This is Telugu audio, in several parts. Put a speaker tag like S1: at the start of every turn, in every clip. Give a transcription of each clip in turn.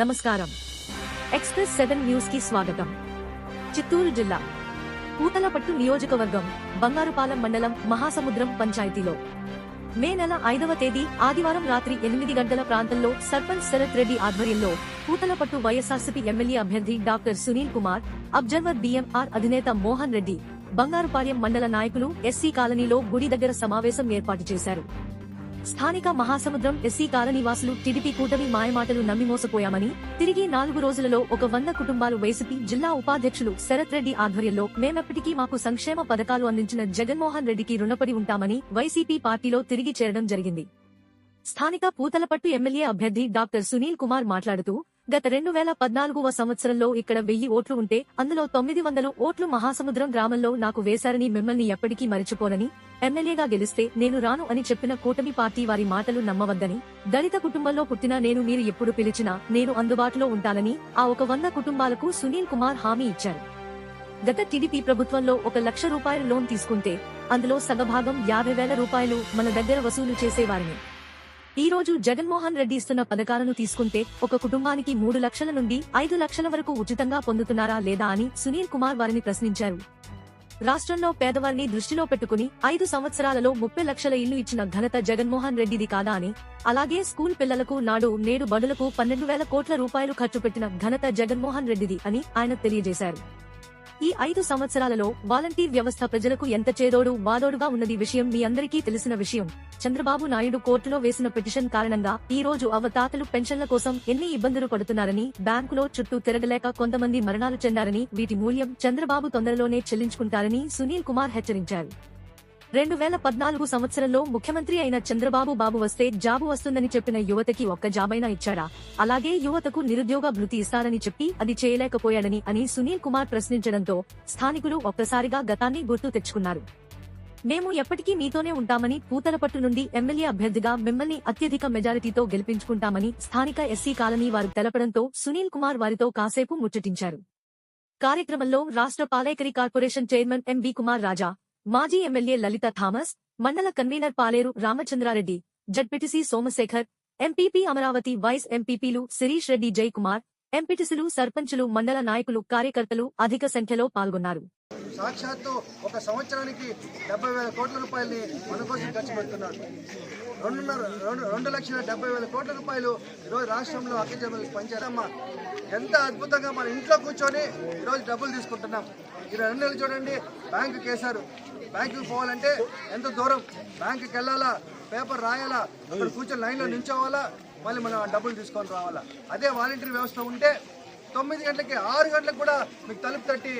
S1: నమస్కారం. ఎక్స్ప్రెస్ సెవెన్ న్యూస్కి స్వాగతం. చిత్తూరు జిల్లా పూతలపట్టు నియోజకవర్గం బంగారుపాలెం మండలం మహాసముద్రం పంచాయతీలో. మే నెల ఐదవ తేదీ ఆదివారం రాత్రి ఎనిమిది గంటల ప్రాంతంలో సర్పంచ్ శరత్ రెడ్డి ఆధ్వర్యంలో పూతలపట్టు వైఎస్ఆర్సీపీ ఎమ్మెల్యే అభ్యర్థి doctor Sunil Kumar observer BMR అధినేత మోహన్ రెడ్డి బంగారుపాలెం మండల నాయకులు ఎస్సీ కాలనీలో గుడి దగ్గర సమావేశం ఏర్పాటు చేశారు. స్థానిక మహాసముద్రం ఎస్సీ కాలనీవాసులు టిడిపి కూటమి మాయమాటలు నమ్మి మోసపోయామని తిరిగి నాలుగు రోజులలో ఒక వంద కుటుంబాలు వైసీపీ జిల్లా ఉపాధ్యక్షులు శరత్ రెడ్డి ఆధ్వర్యంలో మేమెప్పటికీ మాకు సంక్షేమ పథకాలు అందించిన జగన్మోహన్ రెడ్డికి రుణపడి ఉంటామని వైసీపీ పార్టీలో తిరిగి చేరడం జరిగింది. స్థానిక పూతలపట్టు ఎమ్మెల్యే అభ్యర్థి డాక్టర్ సునీల్ కుమార్ మాట్లాడుతూ గత రెండు వేల పద్నాలుగవ సంవత్సరంలో ఇక్కడ వెయ్యి ఓట్లు ఉంటే అందులో తొమ్మిది వందలు ఓట్లు మహాసముద్రం గ్రామంలో నాకు వేశారని మిమ్మల్ని ఎప్పటికీ మరిచిపోనని ఎమ్మెల్యేగా గెలిస్తే నేను రాను అని చెప్పిన కూటమి పార్టీ వారి మాటలు నమ్మవద్దని దళిత కుటుంబంలో పుట్టిన నేను మీరు ఎప్పుడు పిలిచినా నేను అందుబాటులో ఉంటానని ఆ ఒక వంద కుటుంబాలకు సునీల్ కుమార్ హామీ ఇచ్చారు. గత టీడీపీ ప్రభుత్వంలో ఒక లక్ష రూపాయల లోన్ తీసుకుంటే అందులో సగభాగం యాభై వేల రూపాయలు మన దగ్గర వసూలు చేసేవారిని. ఈ రోజు జగన్మోహన్ రెడ్డి ఇస్తున్న పథకాలను తీసుకుంటే ఒక కుటుంబానికి మూడు లక్షల నుండి ఐదు లక్షల వరకు ఉచితంగా పొందుతున్నారా లేదా అని సునీల్ కుమార్ వారిని ప్రశ్నించారు. రాష్ట్రంలో పేదవారిని దృష్టిలో పెట్టుకుని ఐదు సంవత్సరాలలో ముప్పై లక్షల ఇల్లు ఇచ్చిన ఘనత జగన్మోహన్ రెడ్డిది కాదా అని అలాగే స్కూల్ పిల్లలకు నాడు నేడు బడులకు పన్నెండు వేల కోట్ల రూపాయలు ఖర్చు పెట్టిన ఘనత జగన్మోహన్ రెడ్డిది అని ఆయన తెలియజేశారు. ఈ ఐదు సంవత్సరాలలో వాలంటీర్ వ్యవస్థ ప్రజలకు ఎంత చేదోడు వాదోడుగా ఉన్నది విషయం మీ అందరికీ తెలిసిన విషయం. చంద్రబాబు నాయుడు కోర్టులో వేసిన పిటిషన్ కారణంగా ఈ రోజు అవతాతలు పెన్షన్ల కోసం ఎన్ని ఇబ్బందులు పడుతున్నారని బ్యాంకులో చుట్టూ తిరగలేక కొంతమంది మరణాలు చెందారని వీటి మూల్యం చంద్రబాబు తొందరలోనే చెల్లించుకుంటారని సునీల్ కుమార్ హెచ్చరించారు. రెండు వేల పద్నాలుగు సంవత్సరంలో ముఖ్యమంత్రి అయిన చంద్రబాబు బాబు వస్తే జాబు వస్తుందని చెప్పిన యువతకి ఒక్క జాబైనా ఇచ్చాడా? అలాగే యువతకు నిరుద్యోగ భృతి ఇస్తారని చెప్పి అది చేయలేకపోయాడని అని సునీల్ కుమార్ ప్రశ్నించడంతో స్థానికులు ఒక్కసారిగా గతాన్ని గుర్తు తెచ్చుకున్నారు. మేము ఎప్పటికీ మీతోనే ఉంటామని పూతలపట్టు నుండి ఎమ్మెల్యే అభ్యర్థిగా మిమ్మల్ని అత్యధిక మెజారిటీతో గెలిపించుకుంటామని స్థానిక ఎస్సీ కాలనీ వారు తెలపడంతో సునీల్ కుమార్ వారితో కాసేపు ముచ్చటించారు. కార్యక్రమంలో రాష్ట్ర పాలేకరి corporation chairman MV Kumar Raja మాజీ ఎమ్మెల్యే లలిత థామస్ మండల convener Paleru Ramachandrareddy ZPTC Somashekar MPP Amaravati vice ఎంపీపీలు శిరీష్ రెడ్డి జయకుమార్ ఎంపీటీసీలు సర్పంచులు మండల నాయకులు కార్యకర్తలు అధిక సంఖ్యలో పాల్గొన్నారు.
S2: సాక్షాత్తు ఒక సంవత్సరానికి డెబ్బై వేల కోట్ల రూపాయలని మన కోసం ఖర్చు పెడుతున్నారు. రెండున్నర రెండు రెండు లక్షల డెబ్బై వేల కోట్ల రూపాయలు ఈరోజు రాష్ట్రంలో అక్కజమ్మలకు పంచారమ్మా ఎంత అద్భుతంగా మన ఇంట్లో కూర్చొని ఈరోజు డబ్బులు తీసుకుంటున్నాం. ఈ రెండు నెలలు చూడండి బ్యాంకుకి వేశారు బ్యాంకుకి పోవాలంటే ఎంత దూరం? బ్యాంకుకి వెళ్ళాలా? పేపర్ రాయాలా? అక్కడ కూర్చొని లైన్లో నిల్చోవాలా మళ్ళీ మనం డబ్బులు తీసుకొని రావాలా? అదే వాలంటీర్ వ్యవస్థ ఉంటే తొమ్మిది గంటలకి ఆరు గంటలకు కూడా మీకు తలుపు తట్టి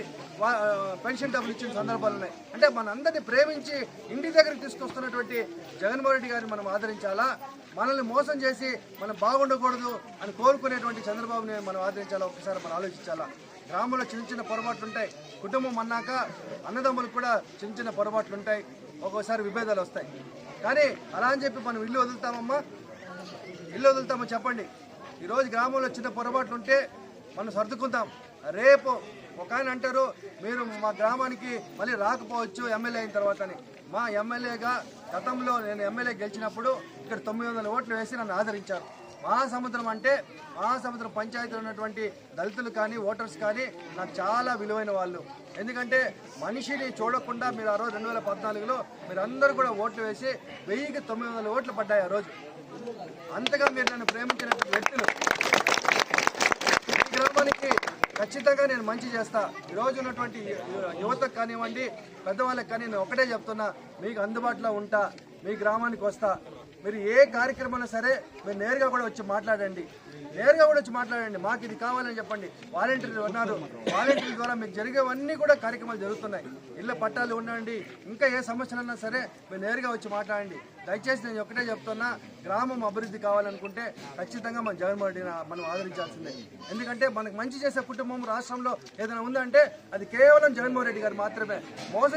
S2: పెన్షన్ డబ్బులు ఇచ్చిన సందర్భాలు ఉన్నాయి. అంటే మనందరినీ ప్రేమించి ఇంటి దగ్గరికి తీసుకొస్తున్నటువంటి జగన్మోహన్ రెడ్డి గారిని మనం ఆదరించాలా? మనల్ని మోసం చేసి మనం బాగుండకూడదు అని కోరుకునేటువంటి చంద్రబాబుని మనం ఆదరించాలా? ఒకసారి మనం ఆలోచించాలా? గ్రామంలో చిన్న చిన్న పొరపాట్లు ఉంటాయి. కుటుంబం అన్నాక అన్నదమ్ములకు కూడా చిన్న చిన్న పొరపాట్లు ఉంటాయి. ఒక్కోసారి విభేదాలు వస్తాయి. కానీ అలా అని చెప్పి మనం ఇల్లు వదులుతామమ్మా? ఇల్లు వదులుతామో చెప్పండి? ఈరోజు గ్రామంలో చిన్న పొరపాట్లు ఉంటే మనం సర్దుకుందాం. రేపు ఒక ఆయన అంటారు మీరు మా గ్రామానికి మళ్ళీ రాకపోవచ్చు ఎమ్మెల్యే అయిన తర్వాత అని మా ఎమ్మెల్యేగా గతంలో నేను ఎమ్మెల్యే గెలిచినప్పుడు ఇక్కడ తొమ్మిది వందల ఓట్లు వేసి నన్ను ఆదరించారు. మహాసముద్రం అంటే మహాసముద్రం పంచాయతీలో ఉన్నటువంటి దళితులు కానీ ఓటర్స్ కానీ నాకు చాలా విలువైన వాళ్ళు. ఎందుకంటే మనిషిని చూడకుండా మీరు ఆ రోజు రెండు వేల పద్నాలుగులో మీరందరూ కూడా ఓట్లు వేసి వెయ్యికి తొమ్మిది వందల ఓట్లు పడ్డాయి ఆ రోజు. అంతగా మీరు నన్ను ప్రేమించినటువంటి వ్యక్తులు ఈ ఖచ్చితంగా నేను మంచి చేస్తా. ఈరోజు ఉన్నటువంటి యువతకు కానివ్వండి పెద్దవాళ్ళకి కానీ నేను ఒకటే చెప్తున్నా మీకు అందుబాటులో ఉంటా మీ గ్రామానికి వస్తా. మీరు ఏ కార్యక్రమం సరే మీరు నేరుగా కూడా వచ్చి మాట్లాడండి. నేరుగా కూడా వచ్చి మాట్లాడండి. మాకు ఇది కావాలని చెప్పండి. వాలంటీర్లు ఉన్నారు. వాలంటీర్ల ద్వారా మీకు జరిగేవన్నీ కూడా కార్యక్రమాలు జరుగుతున్నాయి. ఇళ్ళ పట్టాలు ఉండండి. ఇంకా ఏ సమస్యలన్నా సరే మీరు నేరుగా వచ్చి మాట్లాడండి. దయచేసి నేను ఒకటే చెప్తున్నా గ్రామం అభివృద్ధి కావాలనుకుంటే ఖచ్చితంగా మన జగన్మోహన్ రెడ్డిని మనం ఆదరించాల్సిందే. ఎందుకంటే మనకు మంచి చేసే కుటుంబం రాష్ట్రంలో ఏదైనా ఉందంటే అది కేవలం జగన్మోహన్ రెడ్డి గారు మాత్రమే. మోసం